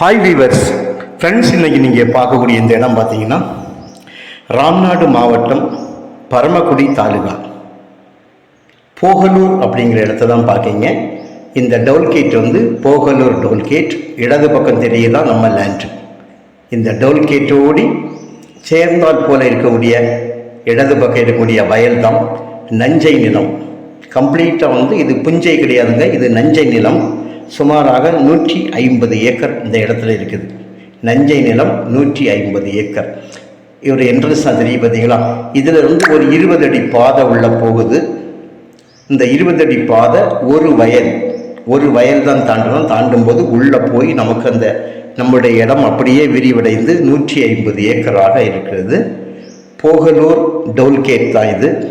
Hi viewers friends இன்றைக்கி நீங்கள் பார்க்கக்கூடிய இந்த இடம் பார்த்தீங்கன்னா ராம்நாடு மாவட்டம் பரமக்குடி தாலுகா. போகலூர் அப்படிங்கிற இடத்த தான் பார்க்கீங்க இந்த டோல்கேட் வந்து போகலூர் டோல்கேட் இடது பக்கம் தெரியுதான் நம்ம லேண்ட் இந்த டோல்கேட்டோடி சேர்ந்தால் போல இருக்கக்கூடிய இடது பக்கம் இருக்கக்கூடிய வயல் தான் நஞ்சை நிலம். கம்ப்ளீட்டாக வந்து இது புஞ்சை கிடையாதுங்க. இது நஞ்சை நிலம். சுமாராக நூற்றி ஐம்பது ஏக்கர் இந்த இடத்துல இருக்குது. நஞ்சை நிலம் நூற்றி ஐம்பது ஏக்கர். இவர் என்ட்ரன்ஸ் தான் தெரியும் பார்த்தீங்களா இதில் வந்து ஒரு இருபது அடி பாதை உள்ளே போகுது. இந்த இருபது அடி பாதை ஒரு வயல் ஒரு வயல் தான் தாண்டணும். தாண்டும் போது உள்ளே போய் நமக்கு அந்த நம்முடைய இடம் அப்படியே விரிவடைந்து நூற்றி ஐம்பது ஏக்கராக இருக்கிறது. போகலூர் டோல்கேட் தான் இது.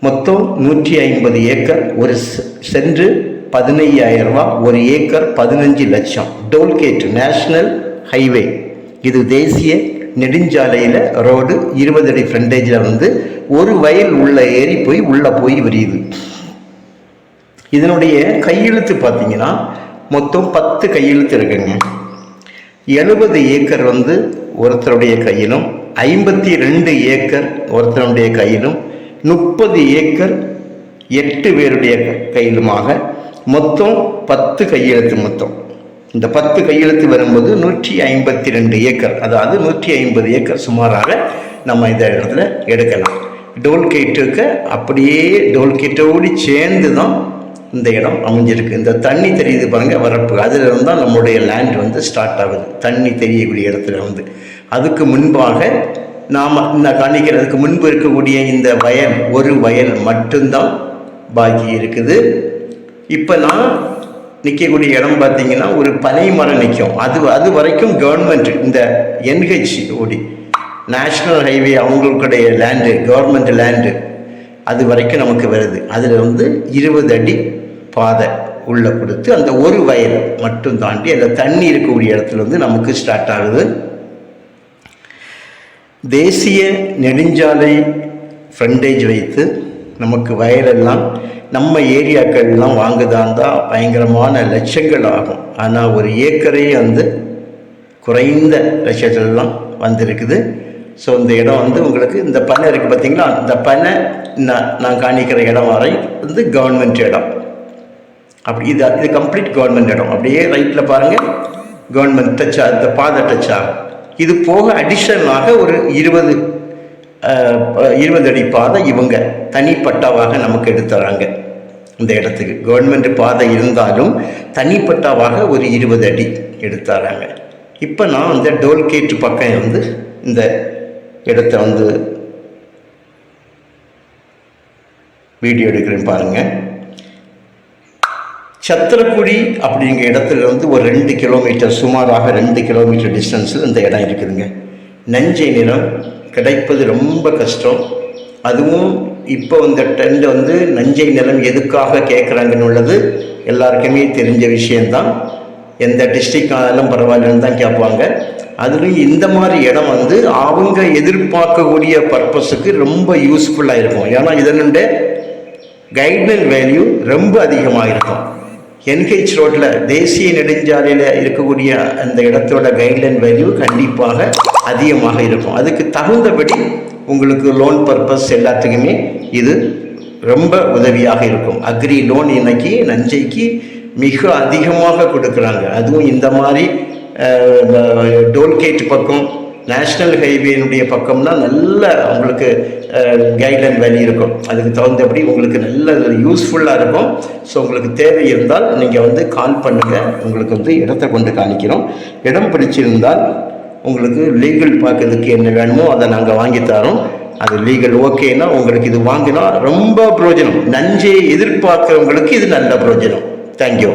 மொத்தம் நூற்றி ஐம்பது ஏக்கர் ஒரு செ- சென்று பதினையாயிரம் ரூபா ஒரு ஏக்கர் பதினஞ்சு லட்சம். Tollgate national highway. இது தேசிய நெடுஞ்சாலையில் ரோடு இருபது அடி ஃப்ரண்டேஜில் வந்து ஒரு வயல் உள்ள ஏறி போய் உள்ளே போய் விரியுது. இதனுடைய கையெழுத்து பார்த்தீங்கன்னா மொத்தம் பத்து கையெழுத்து இருக்குங்க. எழுபது ஏக்கர் வந்து ஒருத்தருடைய கையிலும் ஐம்பத்தி ரெண்டு ஏக்கர் ஒருத்தருடைய கையிலும் முப்பது ஏக்கர் எட்டு பேருடைய கையிலுமாக மொத்தம் பத்து கையெழுத்து மொத்தம். இந்த பத்து கையெழுத்து வரும்போது நூற்றி ஐம்பத்தி ரெண்டு ஏக்கர் அதாவது நூற்றி ஐம்பது ஏக்கர் சுமாராக நம்ம இந்த இடத்துல எடுக்கலாம். டோல்கேட்டுக்கு அப்படியே டோல்கேட்டோடு சேர்ந்து தான் இந்த இடம் அமைஞ்சிருக்கு. இந்த தண்ணி தெரியுது பாருங்கள் வரப்பு. அதிலிருந்து தான் நம்முடைய லேண்ட் வந்து ஸ்டார்ட் ஆகுது. தண்ணி தெரியக்கூடிய இடத்துல வந்து. அதுக்கு முன்பாக நாம் இந்த காணிக்கிறதுக்கு முன்பு இருக்கக்கூடிய இந்த வயல் ஒரு வயல் மட்டும்தான் பாக்கி இருக்குது. இப்போ நான் நிற்கக்கூடிய இடம் பார்த்தீங்கன்னா ஒரு பனை மரம் நிற்கும் அது அது வரைக்கும் கவர்மெண்ட் இந்த என்ஹெச் ஓடி நேஷ்னல் ஹைவே அவங்களுடைய லேண்டு கவர்மெண்ட் லேண்டு அது வரைக்கும் நமக்கு வருது. அதில் வந்து இருபது அடி பாதை உள்ளே கொடுத்து அந்த ஒரு வயல் மட்டும் தாண்டி அந்த தண்ணி இருக்கக்கூடிய இடத்துல வந்து நமக்கு ஸ்டார்ட் ஆகுது. தேசிய நெடுஞ்சாலை ஃப்ரண்டேஜ் வைத்து நமக்கு வயலெல்லாம் நம்ம ஏரியாக்கள்லாம் வாங்குதான் தான் பயங்கரமான லட்சங்கள் ஆகும் ஆனால் ஒரு ஏக்கரே வந்து குறைந்த லட்சத்துலலாம் வந்திருக்குது. ஸோ இந்த இடம் வந்து உங்களுக்கு இந்த பனை இருக்குது பார்த்தீங்களா? இந்த பனை நான் நான் காணிக்கிற இடம் வரை வந்து கவர்மெண்ட் இடம். அப்படி இது இது கம்ப்ளீட் கவர்மெண்ட் இடம். அப்படியே ரைட்டில் பாருங்கள் கவர்மெண்ட் டச் இந்த பாதை டச் ஆகும் இது போக அடிஷனலாக ஒரு இருபது இருபது அடி பாதை இவங்க. தனிப்பட்டாவாக நமக்கு எடுத்துறாங்க. இந்த இடத்துக்கு. கவர்மெண்ட் பாதை இருந்தாலும் தனிப்பட்டாவாக ஒரு இருபது அடி எடுத்துறாங்க. இப்போ நான் அந்த டோல்கேட் பக்கம் வந்து இந்த இடத்த வந்து வீடியோ எடுக்கிறேன் பாருங்கள் சத்திரக்குடி அப்படிங்கிற இடத்துல இருந்து ஒரு ரெண்டு கிலோமீட்டர் சுமாராக ரெண்டு கிலோமீட்டர் டிஸ்டன்ஸில் இந்த இடம் இருக்குதுங்க. நஞ்சை நிறம் கிடைப்பது ரொம்ப கஷ்டம். அதுவும் இப்போ இந்த ட்ரெண்ட் வந்து நஞ்சை நிலம் எதுக்காக கேட்குறாங்கன்னு உள்ளது எல்லாருக்குமே தெரிஞ்ச விஷயந்தான் எந்த டிஸ்ட்ரிக் ஆனாலும் பரவாயில்லன்னு தான் கேட்பாங்க அதுலேயும் இந்த மாதிரி இடம் வந்து அவங்க எதிர்பார்க்கக்கூடிய பர்பஸுக்கு ரொம்ப யூஸ்ஃபுல்லாக இருக்கும் ஏன்னா இதனுடைய கைட்லைன் வேல்யூ ரொம்ப அதிகமாக இருக்கும் என்ஹெச் ரோட்டில் தேசிய நெடுஞ்சாலையில் இருக்கக்கூடிய அந்த இடத்தோட கைட்லைன் வேல்யூ கண்டிப்பாக அதிகமாக இருக்கும். அதுக்கு தகுந்தபடி உங்களுக்கு லோன் பர்பஸ் எல்லாத்துக்குமே இது ரொம்ப உதவியாக இருக்கும். அக்ரி லோன் இன்னைக்கு நஞ்சைக்கு மிக அதிகமாக கொடுக்குறாங்க. அதுவும் இந்த மாதிரி டோல்கேட் பக்கம் நேஷ்னல் ஹைவேனுடைய பக்கம்னா நல்ல உங்களுக்கு கைட்லைன் வேலி இருக்கும். அதுக்கு தகுந்தபடி உங்களுக்கு நல்ல யூஸ்ஃபுல்லாக இருக்கும். ஸோ உங்களுக்கு தேவை இருந்தால் நீங்கள் வந்து கால் பண்ணுங்கள் உங்களுக்கு வந்து இடத்த கொண்டு காணிக்கிறோம். இடம் பிடிச்சிருந்தால் உங்களுக்கு லீகல் பார்க்கறதுக்கு என்ன வேணுமோ அதை நாங்கள் வாங்கி தரோம். அது லீகல் ஓகேனா உங்களுக்கு இது வாங்கினா ரொம்ப பிரயோஜனம். நஞ்சை எதிர்பார்க்குறவங்களுக்கு இது நல்ல பிரயோஜனம். தேங்க்யூ